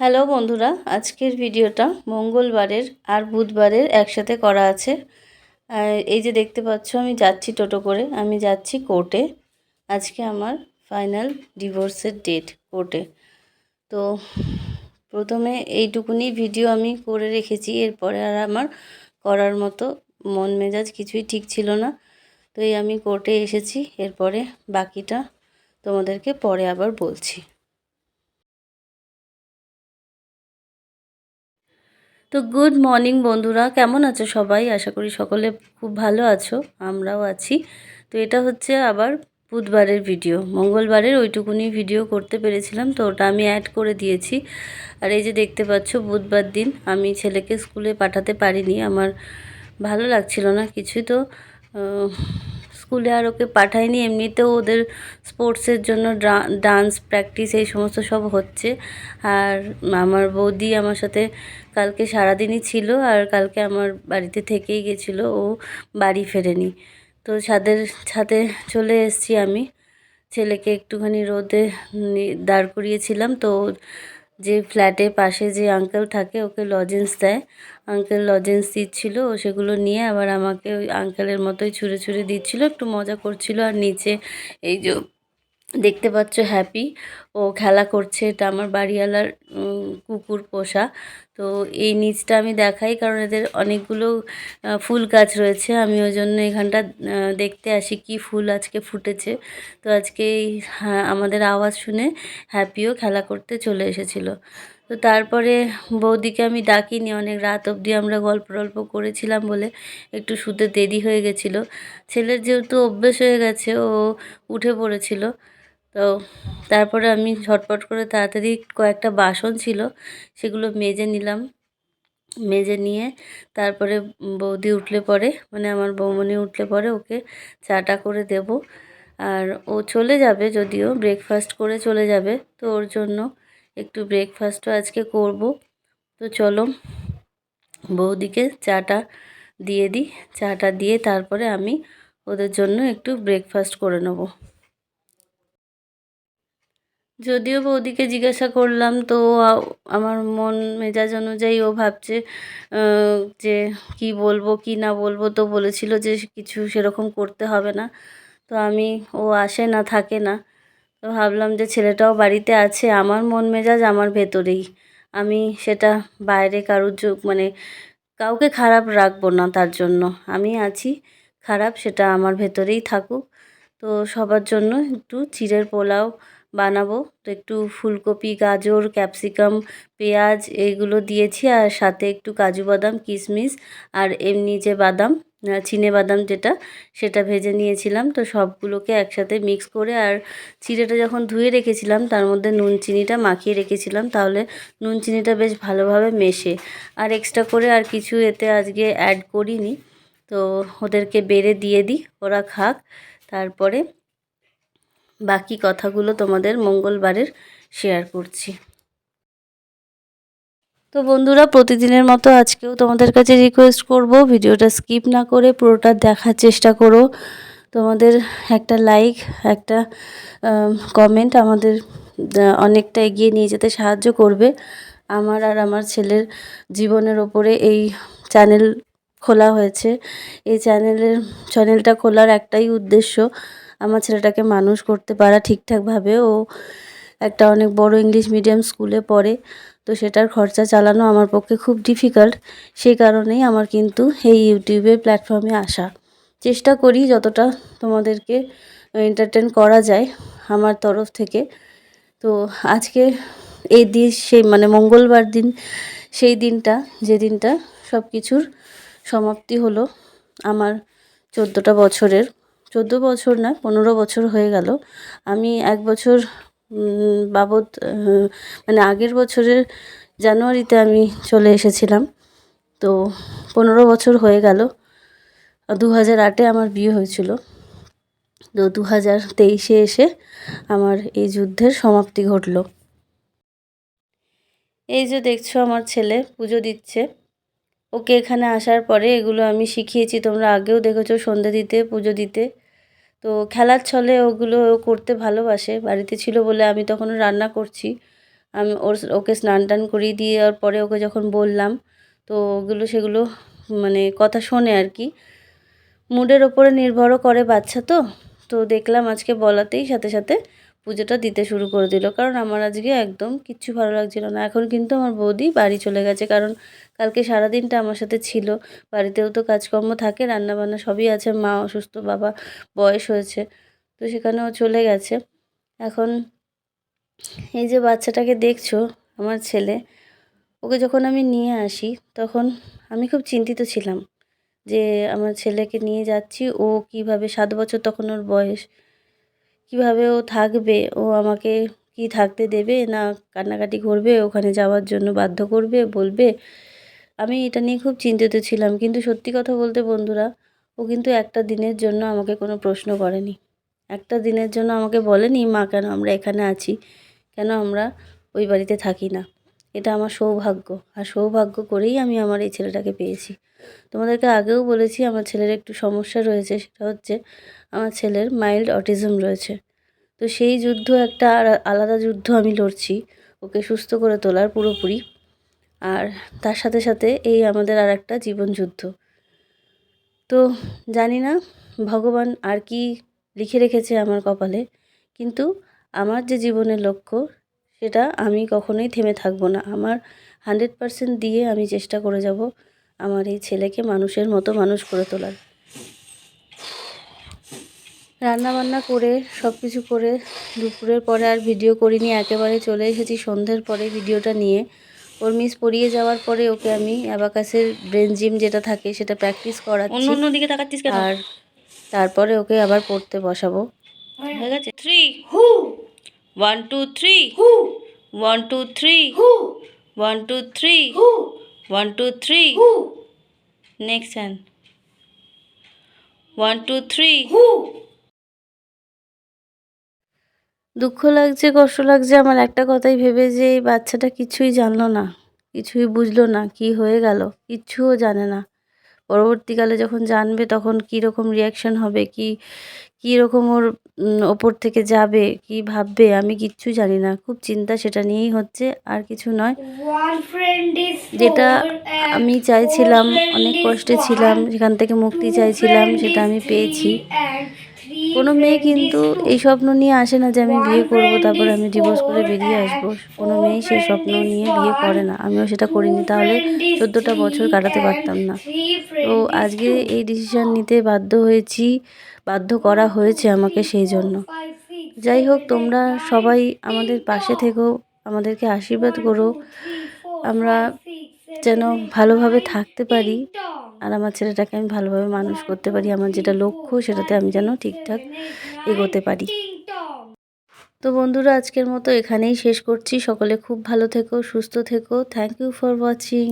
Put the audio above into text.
Hello বন্ধুরা, আজকের ভিডিওটা মঙ্গলবারের আর বুধবারের একসাথে করা আছে। এই যে দেখতে পাচ্ছ, আমি যাচ্ছি টোটো করে। আমি যাচ্ছি কোর্টে। আজকে আমার ফাইনাল ডিভোর্সের ডেট কোর্টে। তো প্রথমে এইটুকুনি ভিডিও আমি করে রেখেছি। এরপরে আর আমার করার মতো মন মেজাজ কিছুই ঠিক ছিল না। তো এই আমি কোর্টে এসেছি। এরপরে বাকিটা তোমাদেরকে পরে আবার বলছি। তো গুড মর্নিং বন্ধুরা, কেমন আছো সবাই? আশা করি সকলে খুব ভালো আছো, আমরাও আছি। তো এটা হচ্ছে আবার বুধবারের ভিডিও মঙ্গলবারের ওইটুকুনি ভিডিও করতে পেরেছিলাম, তো ওটা আমি অ্যাড করে দিয়েছি। আর এই যে দেখতে পাচ্ছ, বুধবার দিন আমি ছেলেকে স্কুলে পাঠাতে পারিনি, আমার ভালো লাগছিল না কিছুই তো স্কুলে আর ওকে পাঠায়নি। এমনিতেও ওদের স্পোর্টসের জন্য ডান্স প্র্যাকটিস এই সমস্ত সব হচ্ছে। আর আমার বৌদি আমার সাথে কালকে সারাদিনই ছিল আর কালকে আমার বাড়িতে থেকেই গেছিল, ও বাড়ি ফেরেনি। তো ছাদের, ছাদে চলে এসেছি আমি। ছেলেকে একটুখানি রোদে দাঁড় করিয়েছিলাম, তো যে ফ্ল্যাটের পাশে যে আঙ্কেল থাকে, ওকে লজেন্স দেয়। আঙ্কেল লজেন্স দিচ্ছিল, ও সেগুলো নিয়ে আবার আমাকে ওই আঙ্কেলের মতোই ছুঁড়ে ছুঁড়ে দিচ্ছিল, একটু মজা করছিল। আর নিচে এই যে দেখতে পাচ্ছ হ্যাপি ও খেলা করছে, এটা আমার বাড়িওয়ালার কুকুর পোষা। তো এই নিচটা আমি দেখাই, কারণ এদের অনেকগুলো ফুল গাছ রয়েছে। আমি ওই জন্য এখানটা দেখতে আসি কি ফুল আজকে ফুটেছে। তো আজকে আমাদের আওয়াজ শুনে হ্যাপিও খেলা করতে চলে এসেছিল। তো তারপরে বৌদিকে আমি ডাকিনি, অনেক রাত অবধি আমরা গল্প টল্প করেছিলাম বলে একটু শুতে দেরি হয়ে গেছিল। ছেলের যেহেতু অভ্যেস হয়ে গেছে, ও উঠে পড়েছিল। তো তারপরে আমি ঝটপট করে তাড়াতাড়ি কয়েকটা বাসন ছিল, সেগুলো মেজে নিলাম। মেজে নিয়ে তারপরে বৌদি উঠলে পরে মানে আমার বৌমনি উঠলে পরে ওকে চাটা করে দেব। আর ও চলে যাবে যদিও ব্রেকফাস্ট করে চলে যাবে, তো ওর জন্য একটু ব্রেকফাস্টও আজকে করব। তো চলো, বৌদিকে চাটা দিয়ে দিই। চাটা দিয়ে তারপরে আমি ওদের জন্য একটু ব্রেকফাস্ট করে নেব। যদিও বৌদিকে জিজ্ঞাসা করলাম, তো আমার মন মেজাজ অনুযায়ী ও ভাবছে যে কি বলব, কি না বলব। তো বলেছিল যে কিছু সেরকম করতে হবে না। তো আমি, ও আসে না, থাকে না। তো ভাবলাম যে ছেলেটাও বাড়িতে আছে, আমার মন মেজাজ আমার ভেতরেই। আমি সেটা বাইরে কারুর যোগ মানে কাউকে খারাপ রাখব না তার জন্য। আমি আছি, খারাপ সেটা আমার ভেতরেই থাকুক। তো সবার জন্য একটু চিড়ের পোলাও বানাবো। তো একটু ফুলকপি, গাজর, ক্যাপসিকাম, পেঁয়াজ এইগুলো দিয়েছি আর সাথে একটু কাজু বাদাম, কিশমিশ আর এমনি যে বাদাম চিনে বাদাম যেটা, সেটা ভেজে নিয়েছিলাম। তো সবগুলোকে একসাথে মিক্স করে আর চিড়েটা যখন ধুয়ে রেখেছিলাম, তার মধ্যে নুন চিনিটা মাখিয়ে রেখেছিলাম, তাহলে নুন চিনিটা বেশ ভালোভাবে মেশে। আর এক্সট্রা করে আর কিছু এতে আজকে অ্যাড করিনি। তো ওদেরকে বেড়ে দিয়ে দিই, ওরা খাক। তারপরে বাকি কথাগুলো তোমাদের মঙ্গলবারের শেয়ার করছি। তো বন্ধুরা, প্রতিদিনের মতো আজকেও তোমাদের কাছে রিকোয়েস্ট করব, ভিডিওটা স্কিপ না করে পুরোটা দেখার চেষ্টা করো। তোমাদের একটা লাইক একটা কমেন্ট আমাদের অনেকটা এগিয়ে নিয়ে যেতে সাহায্য করবে। আমার আর আমার ছেলের জীবনের ওপরে এই চ্যানেল খোলা হয়েছে। এই চ্যানেলের চ্যানেলটা খোলার একটাই উদ্দেশ্য আমার ছেলেটাকে মানুষ করতে পারা ঠিকঠাকভাবে, ও একটা অনেক বড় ইংলিশ মিডিয়াম স্কুলে পড়ে, তো সেটার খরচা চালানো আমার পক্ষে খুব ডিফিকাল্ট সেই কারণেই আমার কিন্তু এই ইউটিউবের প্ল্যাটফর্মে আসা। চেষ্টা করি যতটা তোমাদেরকে এন্টারটেন করা যায় আমার তরফ থেকে। তো আজকে এই দিন সেই মানে মঙ্গলবার দিন, সেই দিনটা, যে দিনটা সব কিছুর সমাপ্তি হলো আমার চোদ্দোটা বছরের। চোদ্দ বছর না, পনেরো বছর হয়ে গেল। আমি এক বছর বাবদ মানে আগের বছরের জানুয়ারিতে আমি চলে এসেছিলাম। তো পনেরো বছর হয়ে গেল। দু হাজার আটে আমার বিয়ে হয়েছিল। তো দু হাজার তেইশে এসে আমার এই যুদ্ধের সমাপ্তি ঘটল। এই যে দেখছ আমার ছেলে, পুজো দিচ্ছে। ওকে এখানে আসার পরে এগুলো আমি শিখিয়েছি। তোমরা আগেও দেখেছ সন্ধে দিতে, পুজো দিতে। তো খেলার ছলে ওগুলো করতে ভালোবাসে। বাড়িতে ছিল বলে আমি তখন রান্না করছি। আমি ওর ওকে স্নান টান করিয়ে দিয়ে দেওয়ার পরে ওকে যখন বললাম, তো ওগুলো সেগুলো মানে কথা শোনে আর কি। মুডের ওপরে নির্ভরও করে বাচ্চা তো। তো দেখলাম আজকে বলাতেই সাথে সাথে পুজোটা দিতে শুরু করে দিল। কারণ আমার আজকে একদম কিচ্ছু ভালো লাগছিল না। এখন কিন্তু আমার বৌদি বাড়ি চলে গেছে। কারণ কালকে সারাদিনটা আমার সাথে ছিল। বাড়িতেও তো কাজকর্ম থাকে, রান্নাবান্না সবই আছে। মা অসুস্থ, বাবা বয়স হয়েছে, তো সেখানেও চলে গেছে। এখন এই যে বাচ্চাটাকে দেখছ, আমার ছেলে, ওকে যখন আমি নিয়ে আসি, তখন আমি খুব চিন্তিত ছিলাম যে আমার ছেলেকে নিয়ে যাচ্ছি। ও কীভাবে, সাত বছর তখন ওর বয়স কীভাবে ও থাকবে? ও আমাকে কি থাকতে দেবে? না কান্নাকাটি করবে? ওখানে যাওয়ার জন্য বাধ্য করবে? বলবে? আমি এটা নিয়ে খুব চিন্তিত ছিলাম। কিন্তু সত্যি কথা বলতে বন্ধুরা, ও কিন্তু একটা দিনের জন্য আমাকে কোনো প্রশ্ন করেনি। একটা দিনের জন্য আমাকে বলেনি, মা, কেন আমরা এখানে আছি? কেন আমরা ওই বাড়িতে থাকি না? এটা আমার সৌভাগ্য। আর সৌভাগ্য করেই আমি আমার এই ছেলেটাকে পেয়েছি। তোমাদেরকে আগেও বলেছি, আমার ছেলের একটু সমস্যা রয়েছে, সেটা হচ্ছে আমার ছেলের মাইল্ড অটিজম রয়েছে। তো সেই যুদ্ধ একটা আলাদা যুদ্ধ আমি লড়ছি, ওকে সুস্থ করে তোলার পুরোপুরি। আর তার সাথে সাথে এই আমাদের আর একটা জীবন যুদ্ধ। তো জানি না, ভগবান আর কি লিখে রেখেছে আমার কপালে, কিন্তু আমার যে জীবনের লক্ষ্য সেটা আমি কখনোই থেমে থাকব না। আমার হান্ড্রেড পারসেন্ট দিয়ে আমি চেষ্টা করে যাব আমার এই ছেলেকে মানুষের মতো মানুষ করে তোলার। রান্না বান্না করে সব কিছু করে দুপুরের পরে আর ভিডিও করিনি একেবারে চলে এসেছি সন্ধ্যের পরে ভিডিওটা নিয়ে। ওর মিস পড়িয়ে যাওয়ার পরে ওকে আমি অ্যাবাকাসের ব্রেন জিম যেটা থাকে সেটা প্র্যাকটিস অন্য করাচ্ছি। অন্য দিকে তাকাচ্ছিস আর তারপরে ওকে আবার পড়তে বসাবো। হয়ে গেছে? Three one two three one two three one two three one two three next hand one two three দুঃখ লাগছে কষ্ট লাগছে আমার একটা কথাই ভেবে যে এই বাচ্চাটা কিছুই জানলো না কিছুই বুঝলো না কি হয়ে গেল কিচ্ছুও জানে না। পরবর্তীকালে যখন জানবে তখন কীরকম রকম রিয়াকশন হবে কি কী রকম ওর ওপর থেকে যাবে কি ভাববে আমি কিচ্ছু জানি না। খুব চিন্তা সেটা নিয়েই হচ্ছে আর কিছু নয়। যেটা আমি চাইছিলাম অনেক কষ্টে ছিলাম সেখান থেকে মুক্তি চাইছিলাম সেটা আমি পেয়েছি। কোনো মেয়ে কিন্তু এই স্বপ্ন নিয়ে আসে না যে আমি বিয়ে করব, তারপর আমি ডিভোর্স করে বেরিয়ে আসব। কোনো মেয়ে সেই স্বপ্ন নিয়ে বিয়ে করে না। আমিও সেটা করিনি, তাহলে চোদ্দোটা বছর কাটাতে পারতাম না। তো আজকে এই ডিসিশান নিতে বাধ্য হয়েছি, বাধ্য করা হয়েছে আমাকে সেই জন্য। যাই হোক, তোমরা সবাই আমাদের পাশে থেকো, আমাদেরকে আশীর্বাদ করো। আমরা যেন ভালোভাবে থাকতে পারি আর আমার ছেলেটাকে আমি ভালোভাবে মানুষ করতে পারি, আমার যেটা লক্ষ্য সেটাতে আমি যেন ঠিকঠাক এগোতে পারি। তো বন্ধুরা, আজকের মতো এখানেই শেষ করছি। সকলে খুব ভালো থেকো, সুস্থ থেকো। Thank you for watching